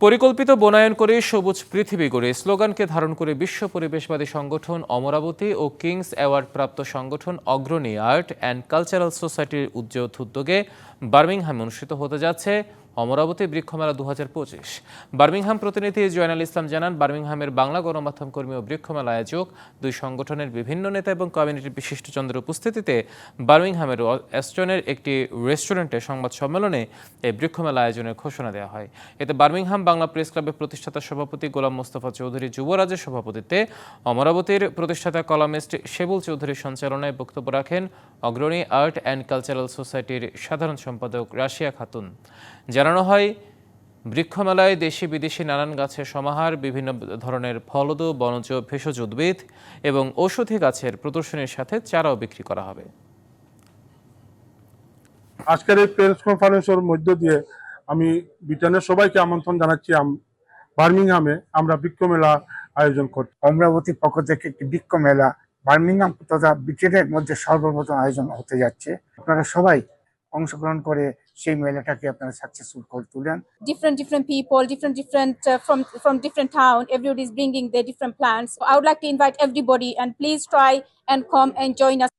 পরিকল্পিত বনায়ন করে সবুজ পৃথিবী গড়ে, স্লোগানকে ধারণ করে বিশ্ব পরিবেশবাদী সংগঠন অমরাবতী ও কিংস অ্যাওয়ার্ড প্রাপ্ত সংগঠন অগ্রণী আর্ট অ্যান্ড কালচারাল সোসাইটির উদ্যোগ উদ্যোগে বার্মিংহামে অনুষ্ঠিত হতে যাচ্ছে অমরাবতী বৃক্ষমেলা দু হাজার পঁচিশ। বার্মিংহাম প্রতিনিধি জয়নাল ইসলাম জানান, বার্মিংহামের বাংলা গণমাধ্যম কর্মী ও বৃক্ষমেলা আয়োজক দুই সংগঠনের বিভিন্ন নেতা এবং কমিউনিটির বিশিষ্টজনদের উপস্থিতিতে বার্মিংহামের অ্যাস্টনের একটি রেস্টুরেন্টে সংবাদ সম্মেলনে এই বৃক্ষমেলা আয়োজনের ঘোষণা দেওয়া হয়। এতে বার্মিংহাম বাংলা প্রেস ক্লাবের প্রতিষ্ঠাতা সভাপতি গোলাম মোস্তফা চৌধুরী যুবরাজের সভাপতিত্বে অমরাবতীর প্রতিষ্ঠাতা কলামিস্ট শেবুল চৌধুরীর সঞ্চালনায় বক্তব্য রাখেন অগ্রণী আর্ট অ্যান্ড কালচারাল সোসাইটির সাধারণ সম্পাদক রাশিয়া খাতুন। জানানো হয় বৃক্ষমেলায় দেশি বিদেশি নানান গাছের সমাহার বিভিন্ন ধরনের ফলদ বনজ ভেষজ উদ্ভিদ এবং ঔষধি গাছের প্রদর্শনীর সাথে চারাও বিক্রি করা হবে। আজকের এই প্রেস কনফারেন্সের মধ্য দিয়ে আমি ব্রিটেনের সবাইকে আমন্ত্রণ জানাচ্ছি আম- বার্মিংহামে আমরা বৃক্ষ মেলা আয়োজন করছি। অমরাবতীর পক্ষ থেকে একটি বৃক্ষ মেলা বার্মিংহাম তথা ব্রিটেনের মধ্যে সর্বপ্রথম আয়োজন হতে যাচ্ছে। আপনারা সবাই অংশগ্রহণ করে সেই মেলাটাকে আপনারা সাকসেসফুল করে তুলেন different different people different different uh, from from different town everybody is bringing their different plans so i would like to invite everybody and please try and come and join us